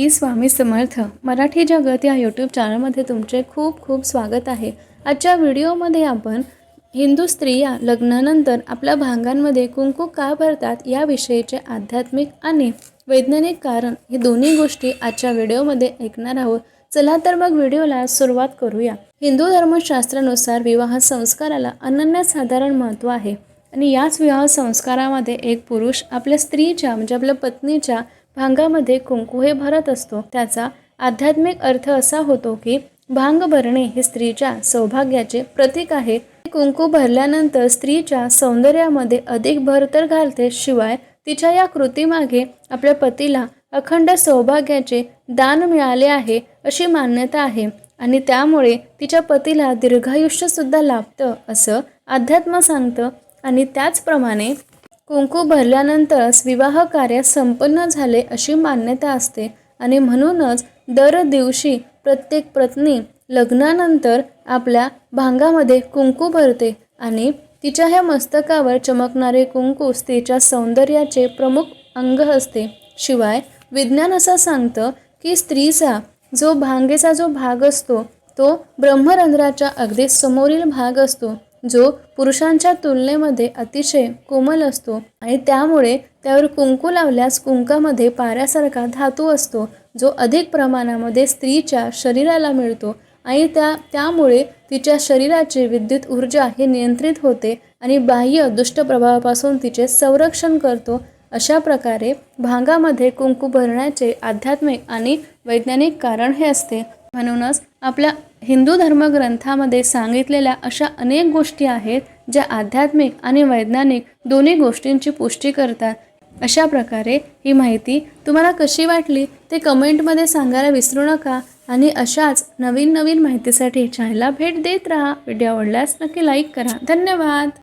श्री स्वामी समर्थ. मराठी जगत या यूट्यूब चॅनलमध्ये तुमचे खूप खूप स्वागत आहे. आजच्या व्हिडिओमध्ये आपण हिंदू स्त्रिया लग्नानंतर आपल्या भांगांमध्ये कुंकू का भरतात याविषयीचे आध्यात्मिक आणि वैज्ञानिक कारण हे दोन्ही गोष्टी आजच्या व्हिडिओमध्ये ऐकणार आहोत. चला तर मग व्हिडिओला सुरुवात करूया. हिंदू धर्मशास्त्रानुसार विवाह संस्काराला अनन्यसाधारण महत्त्व आहे. आणि याच विवाह संस्कारामध्ये एक पुरुष आपल्या स्त्रीच्या म्हणजे आपल्या पत्नीच्या भांगामध्ये कुंकू हे भरत असतो. त्याचा आध्यात्मिक अर्थ असा होतो की भांग भरणे हे स्त्रीच्या सौभाग्याचे प्रतीक आहे. कुंकू भरल्यानंतर स्त्रीच्या सौंदर्यामध्ये अधिक भर तर घालते. शिवाय तिच्या या कृतीमागे आपल्या पतीला अखंड सौभाग्याचे दान मिळाले आहे अशी मान्यता आहे. आणि त्यामुळे तिच्या पतीला दीर्घायुष्यसुद्धा लाभतं असं अध्यात्म सांगतं. आणि त्याचप्रमाणे कुंकू भरल्यानंतरच विवाह कार्य संपन्न झाले अशी मान्यता असते आणि म्हणूनच दर दिवशी प्रत्येक पत्नी लग्नानंतर आपल्या भांगामध्ये कुंकू भरते आणि तिच्या ह्या मस्तकावर चमकणारे कुंकू स्त्रीच्या सौंदर्याचे प्रमुख अंग असते. शिवाय विज्ञान असं सांगतं की स्त्रीचा जो भांगेचा जो भाग असतो तो ब्रह्मरंध्राच्या अगदी समोरील भाग असतो. जो पुरुषांच्या तुलनेमध्ये अतिशय कोमल असतो आणि त्यामुळे त्यावर कुंकू लावल्यास कुंकामध्ये पाऱ्यासारखा धातू असतो जो अधिक प्रमाणामध्ये स्त्रीच्या शरीराला मिळतो आणि त्या त्यामुळे तिच्या शरीराची विद्युत ऊर्जा हे नियंत्रित होते आणि बाह्य दुष्ट प्रभावापासून तिचे संरक्षण करतो. अशा प्रकारे भांगामध्ये कुंकू भरण्याचे आध्यात्मिक आणि वैज्ञानिक कारण हे असते. म्हणूनच आपल्या हिंदू धर्मग्रंथामध्ये सांगितलेल्या अशा अनेक गोष्टी आहेत ज्या आध्यात्मिक आणि वैज्ञानिक दोन्ही गोष्टींची पुष्टी करतात. अशा प्रकारे ही माहिती तुम्हाला कशी वाटली ते कमेंटमध्ये सांगायला विसरू नका आणि अशाच नवीन नवीन माहितीसाठी चॅनलला भेट देत राहा. व्हिडिओ आवडल्यास नक्की लाईक करा. धन्यवाद!